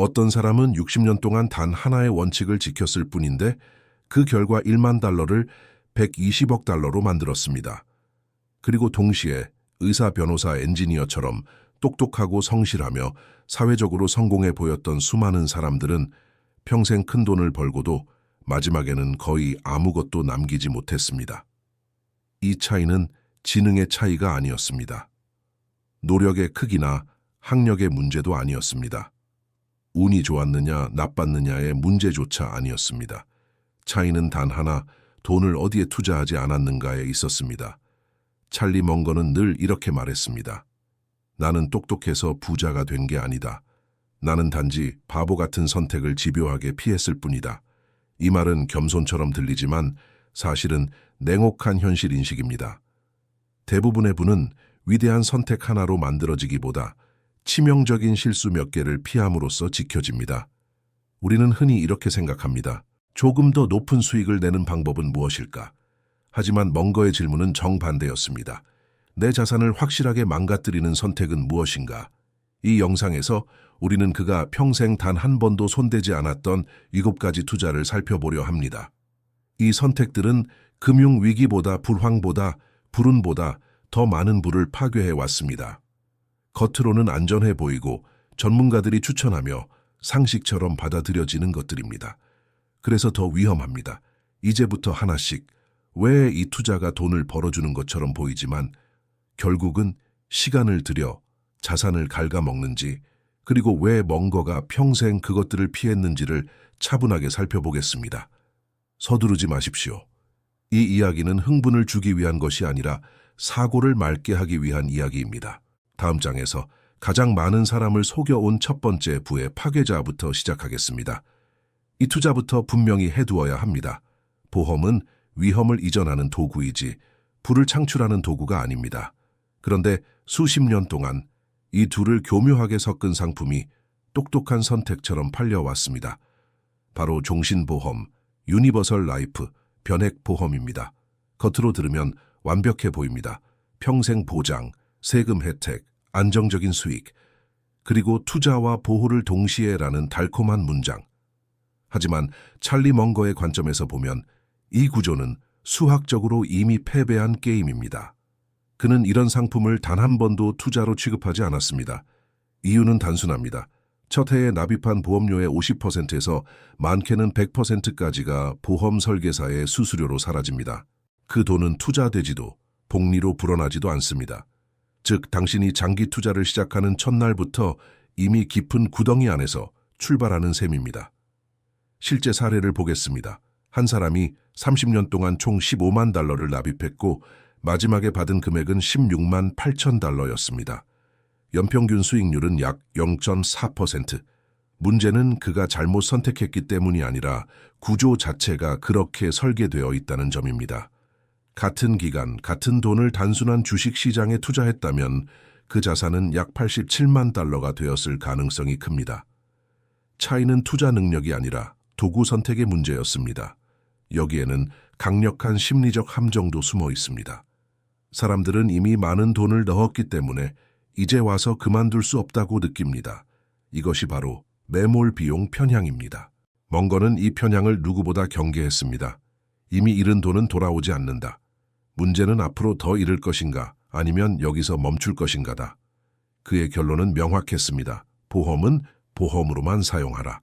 어떤 사람은 60년 동안 단 하나의 원칙을 지켰을 뿐인데 그 결과 1만 달러를 120억 달러로 만들었습니다. 그리고 동시에 의사, 변호사, 엔지니어처럼 똑똑하고 성실하며 사회적으로 성공해 보였던 수많은 사람들은 평생 큰 돈을 벌고도 마지막에는 거의 아무것도 남기지 못했습니다. 이 차이는 지능의 차이가 아니었습니다. 노력의 크기나 학력의 문제도 아니었습니다. 운이 좋았느냐 나빴느냐의 문제조차 아니었습니다. 차이는 단 하나 돈을 어디에 투자하지 않았는가에 있었습니다. 찰리 멍거는 늘 이렇게 말했습니다. 나는 똑똑해서 부자가 된 게 아니다. 나는 단지 바보 같은 선택을 집요하게 피했을 뿐이다. 이 말은 겸손처럼 들리지만 사실은 냉혹한 현실 인식입니다. 대부분의 분은 위대한 선택 하나로 만들어지기보다 치명적인 실수 몇 개를 피함으로써 지켜집니다. 우리는 흔히 이렇게 생각합니다. 조금 더 높은 수익을 내는 방법은 무엇일까? 하지만 멍거의 질문은 정반대였습니다. 내 자산을 확실하게 망가뜨리는 선택은 무엇인가? 이 영상에서 우리는 그가 평생 단 한 번도 손대지 않았던 일곱 가지 투자를 살펴보려 합니다. 이 선택들은 금융 위기보다 불황보다 불운보다 더 많은 부를 파괴해 왔습니다. 겉으로는 안전해 보이고 전문가들이 추천하며 상식처럼 받아들여지는 것들입니다. 그래서 더 위험합니다. 이제부터 하나씩 왜 이 투자가 돈을 벌어주는 것처럼 보이지만 결국은 시간을 들여 자산을 갉아먹는지 그리고 왜 멍거가 평생 그것들을 피했는지를 차분하게 살펴보겠습니다. 서두르지 마십시오. 이 이야기는 흥분을 주기 위한 것이 아니라 사고를 맑게 하기 위한 이야기입니다. 다음 장에서 가장 많은 사람을 속여온 첫 번째 부의 파괴자부터 시작하겠습니다. 이 투자부터 분명히 해두어야 합니다. 보험은 위험을 이전하는 도구이지 불을 창출하는 도구가 아닙니다. 그런데 수십 년 동안 이 둘을 교묘하게 섞은 상품이 똑똑한 선택처럼 팔려왔습니다. 바로 종신보험, 유니버설 라이프, 변액보험입니다. 겉으로 들으면 완벽해 보입니다. 평생 보장, 세금 혜택, 안정적인 수익, 그리고 투자와 보호를 동시에라는 달콤한 문장. 하지만 찰리 멍거의 관점에서 보면 이 구조는 수학적으로 이미 패배한 게임입니다. 그는 이런 상품을 단 한 번도 투자로 취급하지 않았습니다. 이유는 단순합니다. 첫 해에 납입한 보험료의 50%에서 많게는 100%까지가 보험 설계사의 수수료로 사라집니다. 그 돈은 투자되지도 복리로 불어나지도 않습니다. 즉, 당신이 장기 투자를 시작하는 첫날부터 이미 깊은 구덩이 안에서 출발하는 셈입니다. 실제 사례를 보겠습니다. 한 사람이 30년 동안 총 15만 달러를 납입했고 마지막에 받은 금액은 16만 8천 달러였습니다. 연평균 수익률은 약 0.4%. 문제는 그가 잘못 선택했기 때문이 아니라 구조 자체가 그렇게 설계되어 있다는 점입니다. 같은 기간, 같은 돈을 단순한 주식 시장에 투자했다면 그 자산은 약 87만 달러가 되었을 가능성이 큽니다. 차이는 투자 능력이 아니라 도구 선택의 문제였습니다. 여기에는 강력한 심리적 함정도 숨어 있습니다. 사람들은 이미 많은 돈을 넣었기 때문에 이제 와서 그만둘 수 없다고 느낍니다. 이것이 바로 매몰 비용 편향입니다. 멍거는 이 편향을 누구보다 경계했습니다. 이미 잃은 돈은 돌아오지 않는다. 문제는 앞으로 더 잃을 것인가 아니면 여기서 멈출 것인가다. 그의 결론은 명확했습니다. 보험은 보험으로만 사용하라.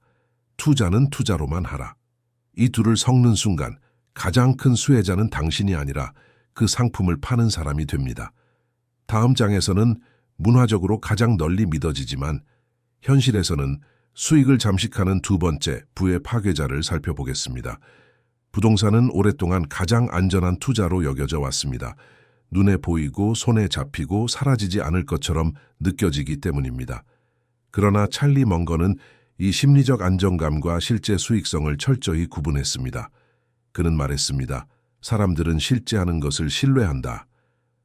투자는 투자로만 하라. 이 둘을 섞는 순간 가장 큰 수혜자는 당신이 아니라 그 상품을 파는 사람이 됩니다. 다음 장에서는 문화적으로 가장 널리 믿어지지만 현실에서는 수익을 잠식하는 두 번째 부의 파괴자를 살펴보겠습니다. 부동산은 오랫동안 가장 안전한 투자로 여겨져 왔습니다. 눈에 보이고 손에 잡히고 사라지지 않을 것처럼 느껴지기 때문입니다. 그러나 찰리 멍거는 이 심리적 안정감과 실제 수익성을 철저히 구분했습니다. 그는 말했습니다. 사람들은 실제 하는 것을 신뢰한다.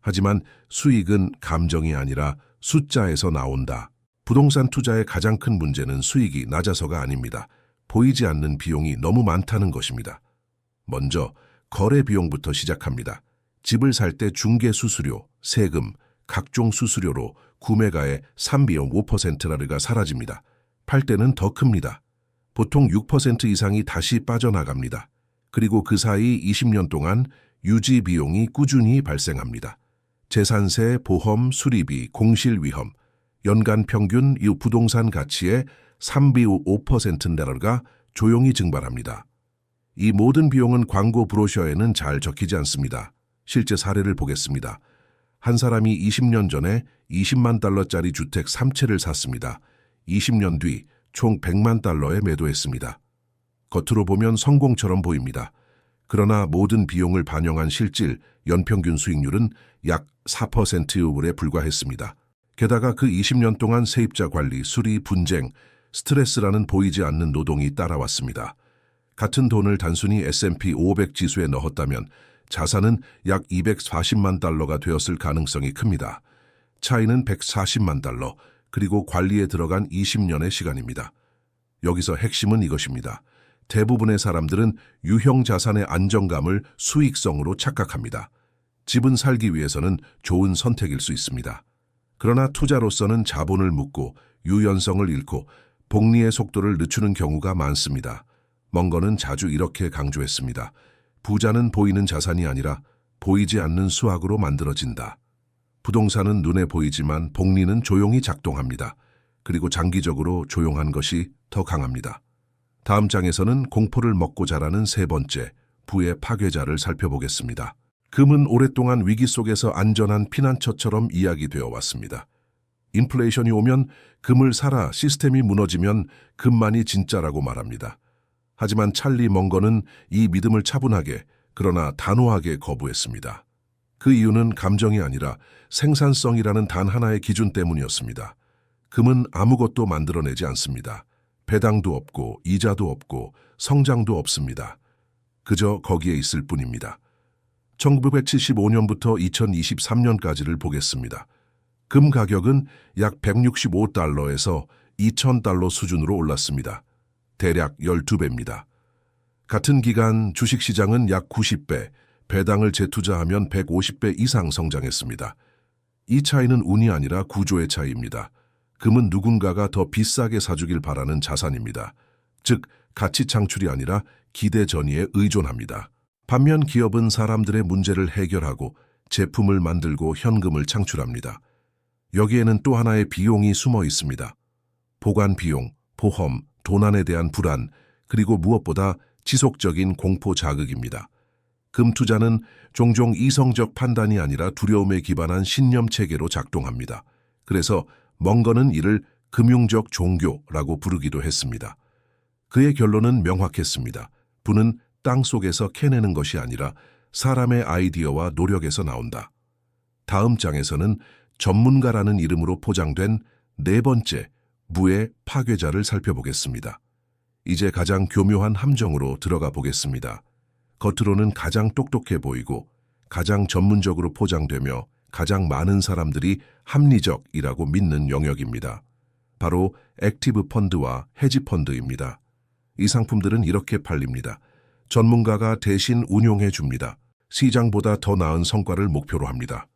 하지만 수익은 감정이 아니라 숫자에서 나온다. 부동산 투자의 가장 큰 문제는 수익이 낮아서가 아닙니다. 보이지 않는 비용이 너무 많다는 것입니다. 먼저 거래 비용부터 시작합니다. 집을 살 때 중개 수수료, 세금, 각종 수수료로 구매가의 3비용 5%라리가 사라집니다. 팔 때는 더 큽니다. 보통 6% 이상이 다시 빠져나갑니다. 그리고 그 사이 20년 동안 유지 비용이 꾸준히 발생합니다. 재산세, 보험, 수리비, 공실 위험, 연간 평균 이 부동산 가치의 3비 5%내려가 조용히 증발합니다. 이 모든 비용은 광고 브로셔에는 잘 적히지 않습니다. 실제 사례를 보겠습니다. 한 사람이 20년 전에 20만 달러짜리 주택 3채를 샀습니다. 20년 뒤 총 100만 달러에 매도했습니다. 겉으로 보면 성공처럼 보입니다. 그러나 모든 비용을 반영한 실질 연평균 수익률은 약 4%에 불과했습니다. 게다가 그 20년 동안 세입자 관리, 수리, 분쟁, 스트레스라는 보이지 않는 노동이 따라왔습니다. 같은 돈을 단순히 S&P 500 지수에 넣었다면 자산은 약 240만 달러가 되었을 가능성이 큽니다. 차이는 140만 달러, 그리고 관리에 들어간 20년의 시간입니다. 여기서 핵심은 이것입니다. 대부분의 사람들은 유형 자산의 안정감을 수익성으로 착각합니다. 집은 살기 위해서는 좋은 선택일 수 있습니다. 그러나 투자로서는 자본을 묻고 유연성을 잃고 복리의 속도를 늦추는 경우가 많습니다. 멍거는 자주 이렇게 강조했습니다. 부자는 보이는 자산이 아니라 보이지 않는 수학으로 만들어진다. 부동산은 눈에 보이지만 복리는 조용히 작동합니다. 그리고 장기적으로 조용한 것이 더 강합니다. 다음 장에서는 공포를 먹고 자라는 세 번째, 부의 파괴자를 살펴보겠습니다. 금은 오랫동안 위기 속에서 안전한 피난처처럼 이야기되어 왔습니다. 인플레이션이 오면 금을 사라 시스템이 무너지면 금만이 진짜라고 말합니다. 하지만 찰리 멍거는 이 믿음을 차분하게 그러나 단호하게 거부했습니다. 그 이유는 감정이 아니라 생산성이라는 단 하나의 기준 때문이었습니다. 금은 아무것도 만들어내지 않습니다. 배당도 없고 이자도 없고 성장도 없습니다. 그저 거기에 있을 뿐입니다. 1975년부터 2023년까지를 보겠습니다. 금 가격은 약 165달러에서 2000달러 수준으로 올랐습니다. 대략 12배입니다. 같은 기간 주식시장은 약 90배, 배당을 재투자하면 150배 이상 성장했습니다. 이 차이는 운이 아니라 구조의 차이입니다. 금은 누군가가 더 비싸게 사주길 바라는 자산입니다. 즉, 가치 창출이 아니라 기대 전이에 의존합니다. 반면 기업은 사람들의 문제를 해결하고 제품을 만들고 현금을 창출합니다. 여기에는 또 하나의 비용이 숨어 있습니다. 보관 비용, 보험, 도난에 대한 불안, 그리고 무엇보다 지속적인 공포 자극입니다. 금 투자는 종종 이성적 판단이 아니라 두려움에 기반한 신념 체계로 작동합니다. 그래서 멍거는 이를 금융적 종교라고 부르기도 했습니다. 그의 결론은 명확했습니다. 부는 땅 속에서 캐내는 것이 아니라 사람의 아이디어와 노력에서 나온다. 다음 장에서는 전문가라는 이름으로 포장된 네 번째 무의 파괴자를 살펴보겠습니다. 이제 가장 교묘한 함정으로 들어가 보겠습니다. 겉으로는 가장 똑똑해 보이고 가장 전문적으로 포장되며 가장 많은 사람들이 합리적이라고 믿는 영역입니다. 바로 액티브 펀드와 헤지 펀드입니다. 이 상품들은 이렇게 팔립니다. 전문가가 대신 운용해 줍니다. 시장보다 더 나은 성과를 목표로 합니다.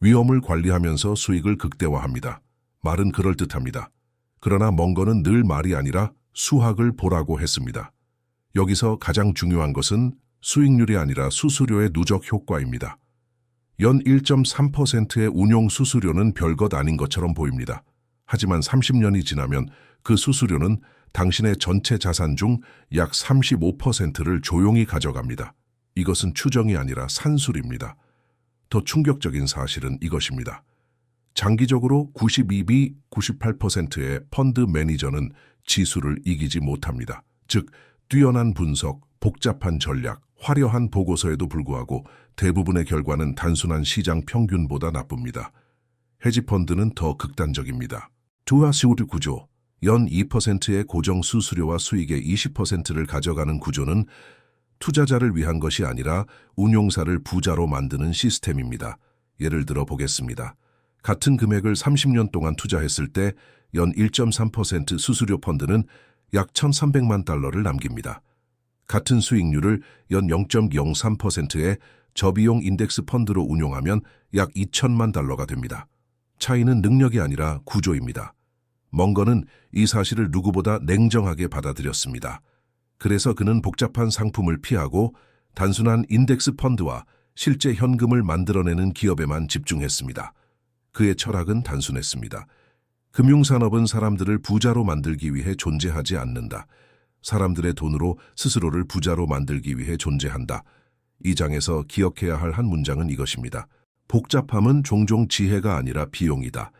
위험을 관리하면서 수익을 극대화합니다. 말은 그럴듯합니다. 그러나 멍거는 늘 말이 아니라 수학을 보라고 했습니다. 여기서 가장 중요한 것은 수익률이 아니라 수수료의 누적 효과입니다. 연 1.3%의 운용 수수료는 별것 아닌 것처럼 보입니다. 하지만 30년이 지나면 그 수수료는 당신의 전체 자산 중 약 35%를 조용히 가져갑니다. 이것은 추정이 아니라 산술입니다. 더 충격적인 사실은 이것입니다. 장기적으로 92비 98%의 펀드 매니저는 지수를 이기지 못합니다. 즉, 뛰어난 분석, 복잡한 전략, 화려한 보고서에도 불구하고 대부분의 결과는 단순한 시장 평균보다 나쁩니다. 헤지펀드는 더 극단적입니다. 투하수우드 구조, 연 2%의 고정 수수료와 수익의 20%를 가져가는 구조는 투자자를 위한 것이 아니라 운용사를 부자로 만드는 시스템입니다. 예를 들어 보겠습니다. 같은 금액을 30년 동안 투자했을 때 연 1.3% 수수료 펀드는 약 1,300만 달러를 남깁니다. 같은 수익률을 연 0.03%의 저비용 인덱스 펀드로 운용하면 약 2천만 달러가 됩니다. 차이는 능력이 아니라 구조입니다. 멍거는 이 사실을 누구보다 냉정하게 받아들였습니다. 그래서 그는 복잡한 상품을 피하고 단순한 인덱스 펀드와 실제 현금을 만들어내는 기업에만 집중했습니다. 그의 철학은 단순했습니다. 금융산업은 사람들을 부자로 만들기 위해 존재하지 않는다. 사람들의 돈으로 스스로를 부자로 만들기 위해 존재한다. 이 장에서 기억해야 할 한 문장은 이것입니다. 복잡함은 종종 지혜가 아니라 비용이다.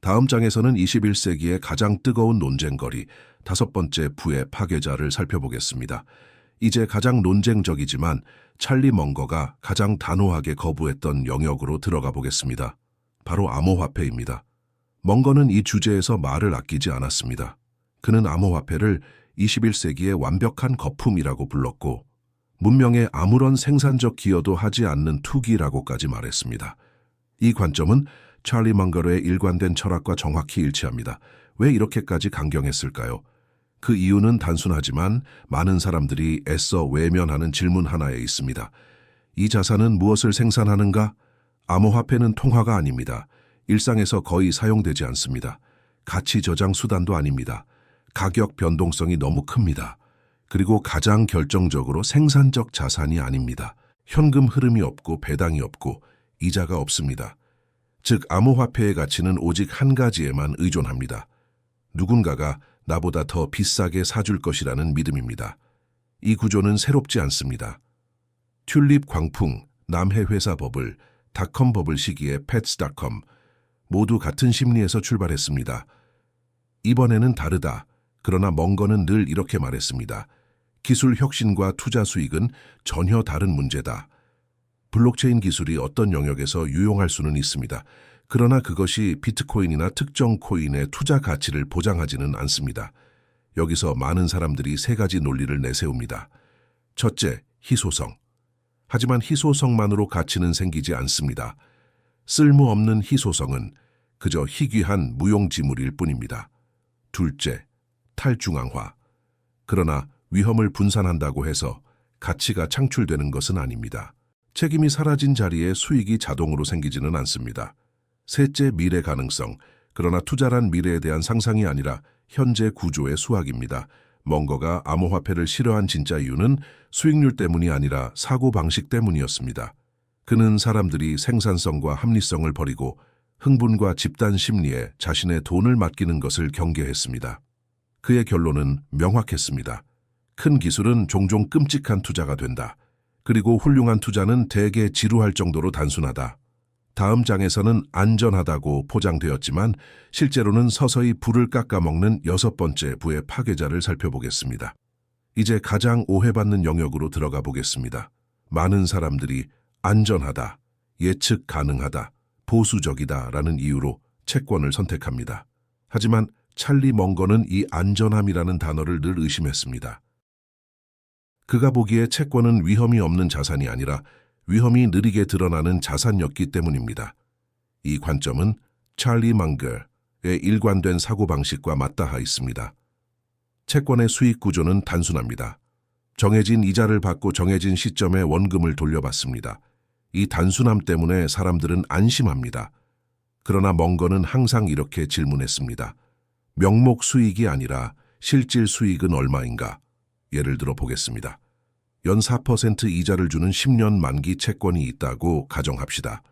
다음 장에서는 21세기의 가장 뜨거운 논쟁거리, 다섯 번째 부의 파괴자를 살펴보겠습니다. 이제 가장 논쟁적이지만 찰리 멍거가 가장 단호하게 거부했던 영역으로 들어가 보겠습니다. 바로 암호화폐입니다. 멍거는 이 주제에서 말을 아끼지 않았습니다. 그는 암호화폐를 21세기의 완벽한 거품이라고 불렀고 문명에 아무런 생산적 기여도 하지 않는 투기라고까지 말했습니다. 이 관점은 찰리 멍거의 일관된 철학과 정확히 일치합니다. 왜 이렇게까지 강경했을까요? 그 이유는 단순하지만 많은 사람들이 애써 외면하는 질문 하나에 있습니다. 이 자산은 무엇을 생산하는가? 암호화폐는 통화가 아닙니다. 일상에서 거의 사용되지 않습니다. 가치 저장 수단도 아닙니다. 가격 변동성이 너무 큽니다. 그리고 가장 결정적으로 생산적 자산이 아닙니다. 현금 흐름이 없고 배당이 없고 이자가 없습니다. 즉 암호화폐의 가치는 오직 한 가지에만 의존합니다. 누군가가 나보다 더 비싸게 사줄 것이라는 믿음입니다. 이 구조는 새롭지 않습니다. 튤립 광풍, 남해 회사 버블, 닷컴 버블 시기의 pets.com 모두 같은 심리에서 출발했습니다. 이번에는 다르다. 그러나 멍거는 늘 이렇게 말했습니다. 기술 혁신과 투자 수익은 전혀 다른 문제다. 블록체인 기술이 어떤 영역에서 유용할 수는 있습니다. 그러나 그것이 비트코인이나 특정 코인의 투자 가치를 보장하지는 않습니다. 여기서 많은 사람들이 세 가지 논리를 내세웁니다. 첫째, 희소성. 하지만 희소성만으로 가치는 생기지 않습니다. 쓸모없는 희소성은 그저 희귀한 무용지물일 뿐입니다. 둘째, 탈중앙화. 그러나 위험을 분산한다고 해서 가치가 창출되는 것은 아닙니다. 책임이 사라진 자리에 수익이 자동으로 생기지는 않습니다. 셋째, 미래 가능성. 그러나 투자란 미래에 대한 상상이 아니라 현재 구조의 수학입니다. 멍거가 암호화폐를 싫어한 진짜 이유는 수익률 때문이 아니라 사고 방식 때문이었습니다. 그는 사람들이 생산성과 합리성을 버리고 흥분과 집단 심리에 자신의 돈을 맡기는 것을 경계했습니다. 그의 결론은 명확했습니다. 큰 기술은 종종 끔찍한 투자가 된다. 그리고 훌륭한 투자는 대개 지루할 정도로 단순하다. 다음 장에서는 안전하다고 포장되었지만 실제로는 서서히 불을 깎아먹는 여섯 번째 부의 파괴자를 살펴보겠습니다. 이제 가장 오해받는 영역으로 들어가 보겠습니다. 많은 사람들이 안전하다, 예측 가능하다, 보수적이다 라는 이유로 채권을 선택합니다. 하지만 찰리 멍거는 이 안전함이라는 단어를 늘 의심했습니다. 그가 보기에 채권은 위험이 없는 자산이 아니라 위험이 느리게 드러나는 자산이었기 때문입니다. 이 관점은 찰리 망거의 일관된 사고방식과 맞닿아 있습니다. 채권의 수익 구조는 단순합니다. 정해진 이자를 받고 정해진 시점에 원금을 돌려받습니다. 이 단순함 때문에 사람들은 안심합니다. 그러나 멍거는 항상 이렇게 질문했습니다. 명목 수익이 아니라 실질 수익은 얼마인가? 예를 들어 보겠습니다. 연 4% 이자를 주는 10년 만기 채권이 있다고 가정합시다.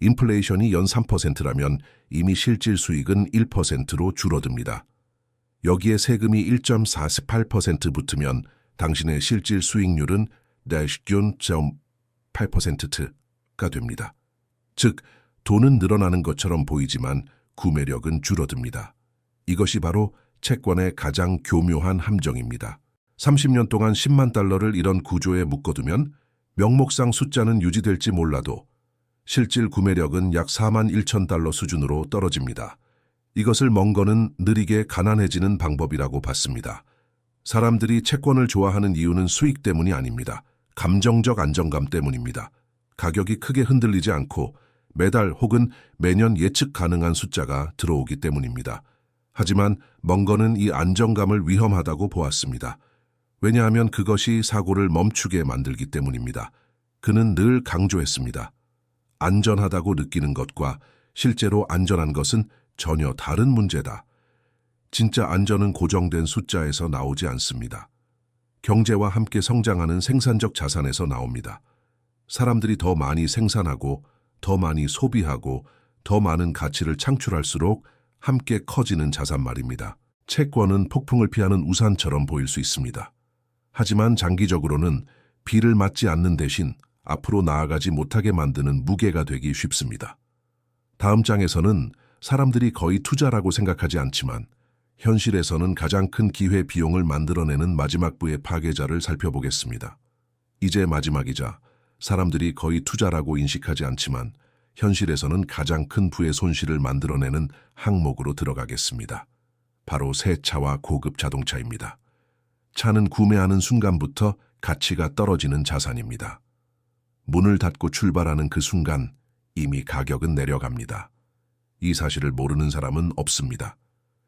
인플레이션이 연 3%라면 이미 실질 수익은 1%로 줄어듭니다. 여기에 세금이 1.48% 붙으면 당신의 실질 수익률은 8%가 됩니다. 즉, 돈은 늘어나는 것처럼 보이지만 구매력은 줄어듭니다. 이것이 바로 채권의 가장 교묘한 함정입니다. 30년 동안 10만 달러를 이런 구조에 묶어두면 명목상 숫자는 유지될지 몰라도 실질 구매력은 약 4만 1천 달러 수준으로 떨어집니다. 이것을 멍거는 느리게 가난해지는 방법이라고 봤습니다. 사람들이 채권을 좋아하는 이유는 수익 때문이 아닙니다. 감정적 안정감 때문입니다. 가격이 크게 흔들리지 않고 매달 혹은 매년 예측 가능한 숫자가 들어오기 때문입니다. 하지만 멍거는 이 안정감을 위험하다고 보았습니다. 왜냐하면 그것이 사고를 멈추게 만들기 때문입니다. 그는 늘 강조했습니다. 안전하다고 느끼는 것과 실제로 안전한 것은 전혀 다른 문제다. 진짜 안전은 고정된 숫자에서 나오지 않습니다. 경제와 함께 성장하는 생산적 자산에서 나옵니다. 사람들이 더 많이 생산하고 더 많이 소비하고 더 많은 가치를 창출할수록 함께 커지는 자산 말입니다. 채권은 폭풍을 피하는 우산처럼 보일 수 있습니다. 하지만 장기적으로는 비를 맞지 않는 대신 앞으로 나아가지 못하게 만드는 무게가 되기 쉽습니다. 다음 장에서는 사람들이 거의 투자라고 생각하지 않지만 현실에서는 가장 큰 기회 비용을 만들어내는 마지막 부의 파괴자를 살펴보겠습니다. 이제 마지막이자 사람들이 거의 투자라고 인식하지 않지만 현실에서는 가장 큰 부의 손실을 만들어내는 항목으로 들어가겠습니다. 바로 새 차와 고급 자동차입니다. 차는 구매하는 순간부터 가치가 떨어지는 자산입니다. 문을 닫고 출발하는 그 순간 이미 가격은 내려갑니다. 이 사실을 모르는 사람은 없습니다.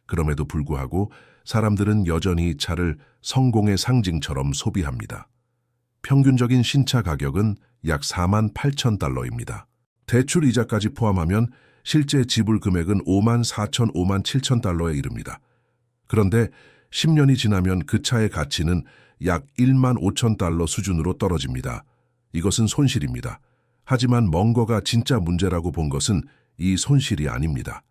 그럼에도 불구하고 사람들은 여전히 차를 성공의 상징처럼 소비합니다. 평균적인 신차 가격은 약 4만 8천 달러입니다. 대출 이자까지 포함하면 실제 지불 금액은 5만 4천 5만 7천 달러에 이릅니다. 그런데 10년이 지나면 그 차의 가치는 약 1만 5천 달러 수준으로 떨어집니다. 이것은 손실입니다. 하지만 멍거가 진짜 문제라고 본 것은 이 손실이 아닙니다.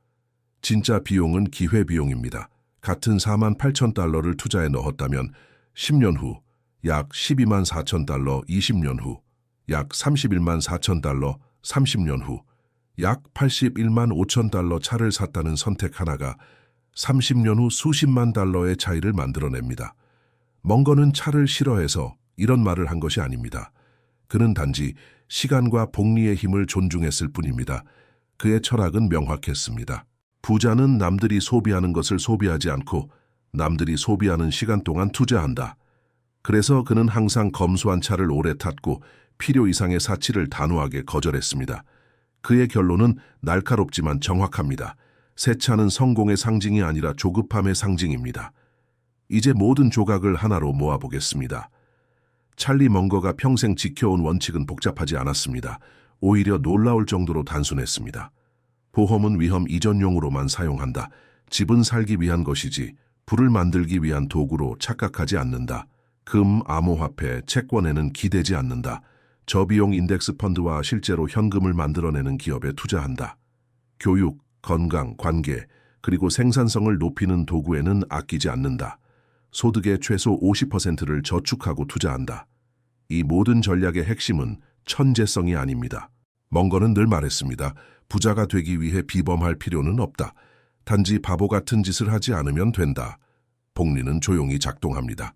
진짜 비용은 기회비용입니다. 같은 4만 8천 달러를 투자에 넣었다면 10년 후 약 12만 4천 달러 20년 후 약 31만 4천 달러 30년 후 약 81만 5천 달러 차를 샀다는 선택 하나가 30년 후 수십만 달러의 차이를 만들어냅니다. 멍거는 차를 싫어해서 이런 말을 한 것이 아닙니다. 그는 단지 시간과 복리의 힘을 존중했을 뿐입니다. 그의 철학은 명확했습니다. 부자는 남들이 소비하는 것을 소비하지 않고 남들이 소비하는 시간 동안 투자한다. 그래서 그는 항상 검소한 차를 오래 탔고 필요 이상의 사치를 단호하게 거절했습니다. 그의 결론은 날카롭지만 정확합니다. 새 차는 성공의 상징이 아니라 조급함의 상징입니다. 이제 모든 조각을 하나로 모아보겠습니다. 찰리 멍거가 평생 지켜온 원칙은 복잡하지 않았습니다. 오히려 놀라울 정도로 단순했습니다. 보험은 위험 이전용으로만 사용한다. 집은 살기 위한 것이지 불을 만들기 위한 도구로 착각하지 않는다. 금, 암호화폐, 채권에는 기대지 않는다. 저비용 인덱스 펀드와 실제로 현금을 만들어내는 기업에 투자한다. 교육, 건강, 관계, 그리고 생산성을 높이는 도구에는 아끼지 않는다. 소득의 최소 50%를 저축하고 투자한다. 이 모든 전략의 핵심은 천재성이 아닙니다. 멍거는 늘 말했습니다. 부자가 되기 위해 비범할 필요는 없다. 단지 바보 같은 짓을 하지 않으면 된다. 복리는 조용히 작동합니다.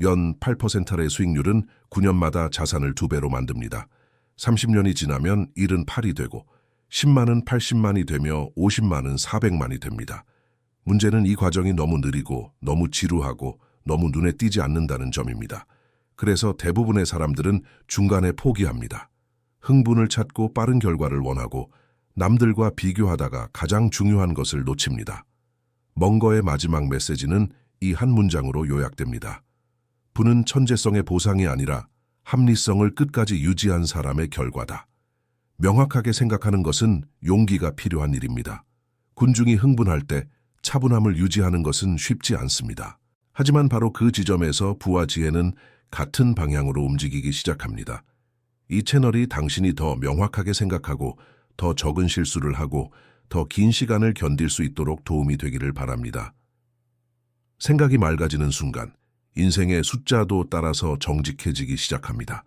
연 8%의 수익률은 9년마다 자산을 두 배로 만듭니다. 30년이 지나면 78이 되고 10만은 80만이 되며 50만은 400만이 됩니다. 문제는 이 과정이 너무 느리고 너무 지루하고 너무 눈에 띄지 않는다는 점입니다. 그래서 대부분의 사람들은 중간에 포기합니다. 흥분을 찾고 빠른 결과를 원하고 남들과 비교하다가 가장 중요한 것을 놓칩니다. 멍거의 마지막 메시지는 이 한 문장으로 요약됩니다. 부는 천재성의 보상이 아니라 합리성을 끝까지 유지한 사람의 결과다. 명확하게 생각하는 것은 용기가 필요한 일입니다. 군중이 흥분할 때 차분함을 유지하는 것은 쉽지 않습니다. 하지만 바로 그 지점에서 부와 지혜는 같은 방향으로 움직이기 시작합니다. 이 채널이 당신이 더 명확하게 생각하고 더 적은 실수를 하고 더 긴 시간을 견딜 수 있도록 도움이 되기를 바랍니다. 생각이 맑아지는 순간 인생의 숫자도 따라서 정직해지기 시작합니다.